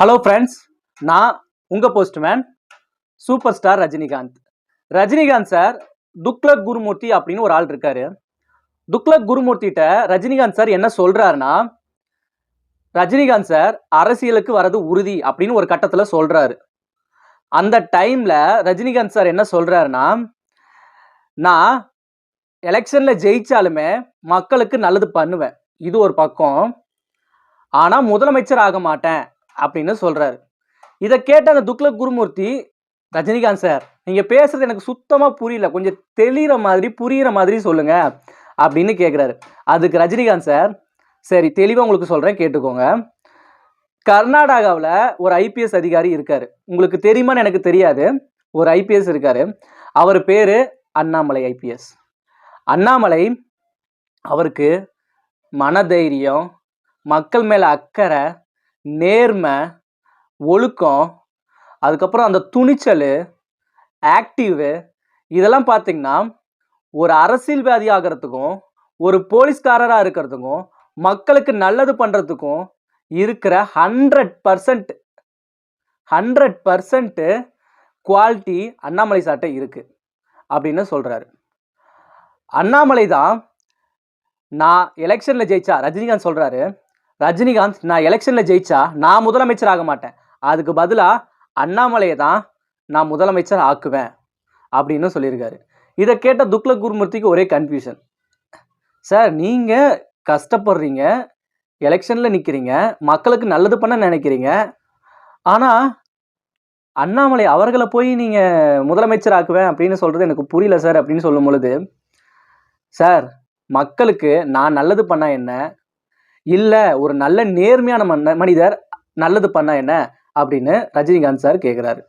Hello friends நான் உங்கள் postman super star Rajinikanth. Rajinikanth sir Thuglak Gurumurthy அப்படின்னு ஒரு ஆள் இருக்காரு. துக்ளக் குருமூர்த்திகிட்ட ரஜினிகாந்த் சார் என்ன சொல்கிறாருன்னா ரஜினிகாந்த் சார் அரசியலுக்கு வரது உறுதி அப்படின்னு ஒரு கட்டத்தில் சொல்கிறாரு அந்த டைமில் ரஜினிகாந்த் சார் என்ன சொல்கிறாருன்னா நான் எலெக்ஷனில் ஜெயித்தாலுமே மக்களுக்கு நல்லது பண்ணுவேன். இது ஒரு பக்கம். ஆனால் முதலமைச்சர் ஆக மாட்டேன். அப்படின்னு சொல்கிறாரு இதை கேட்ட அந்த துக்ளக் குருமூர்த்தி ரஜினிகாந்த் சார் நீங்கள் பேசுறது எனக்கு சுத்தமாக புரியல. கொஞ்சம் தெளிகிற மாதிரி புரியிற மாதிரி சொல்லுங்க அப்படின்னு கேட்குறாரு அதுக்கு ரஜினிகாந்த் சார் சரி தெளிவாக உங்களுக்கு சொல்கிறேன் கேட்டுக்கோங்க. கர்நாடகாவில் ஒரு ஐபிஎஸ் அதிகாரி இருக்கார். உங்களுக்கு தெரியுமான்னு எனக்கு தெரியாது. ஒரு ஐபிஎஸ் இருக்கார். அவர் பேர் அண்ணாமலை ஐபிஎஸ் அண்ணாமலை அவருக்கு மனதைரியம் மக்கள் மேலே அக்கறை நேர்மை ஒழுக்கம் அதுக்கப்புறம் அந்த துணிச்சல் ஆக்டிவு இதெல்லாம் பார்த்திங்கன்னா ஒரு அரசியல்வாதி ஆகிறதுக்கும் ஒரு போலீஸ்காரராக இருக்கிறதுக்கும் மக்களுக்கு நல்லது பண்ணுறதுக்கும் இருக்கிற hundred percent hundred percent quality Annamalai சாட்டை இருக்குது அப்படின்னு சொல்கிறாரு அண்ணாமலை தான் நான் எலெக்ஷனில் ஜெயிச்சா ரஜினிகாந்த் சொல்கிறாரு ரஜினிகாந்த் நான் எலெக்ஷனில் ஜெயிச்சா நான் முதலமைச்சர் ஆக மாட்டேன். அதுக்கு பதிலாக அண்ணாமலையை தான் நான் முதலமைச்சர் ஆக்குவேன் அப்படின்னு சொல்லியிருக்காரு. இதை கேட்ட துக்ல குருமூர்த்திக்கு ஒரே கன்ஃபியூஷன் சார் நீங்கள் கஷ்டப்படுறீங்க எலெக்ஷனில் நிற்கிறீங்க மக்களுக்கு நல்லது பண்ண நினைக்கிறீங்க. ஆனால் அண்ணாமலை அவர்களை போய் நீங்கள் முதலமைச்சர் ஆக்குவேன் அப்படின்னு சொல்கிறது எனக்கு புரியல சார் அப்படின்னு சொல்லும் பொழுது சார் மக்களுக்கு நான் நல்லது பண்ணால் என்ன? இல்லை ஒரு நல்ல நேர்மையான மன்ன மனிதர் நல்லது பண்ணால் என்ன? அப்படின்னு ரஜினிகாந்த் சார் கேட்குறாரு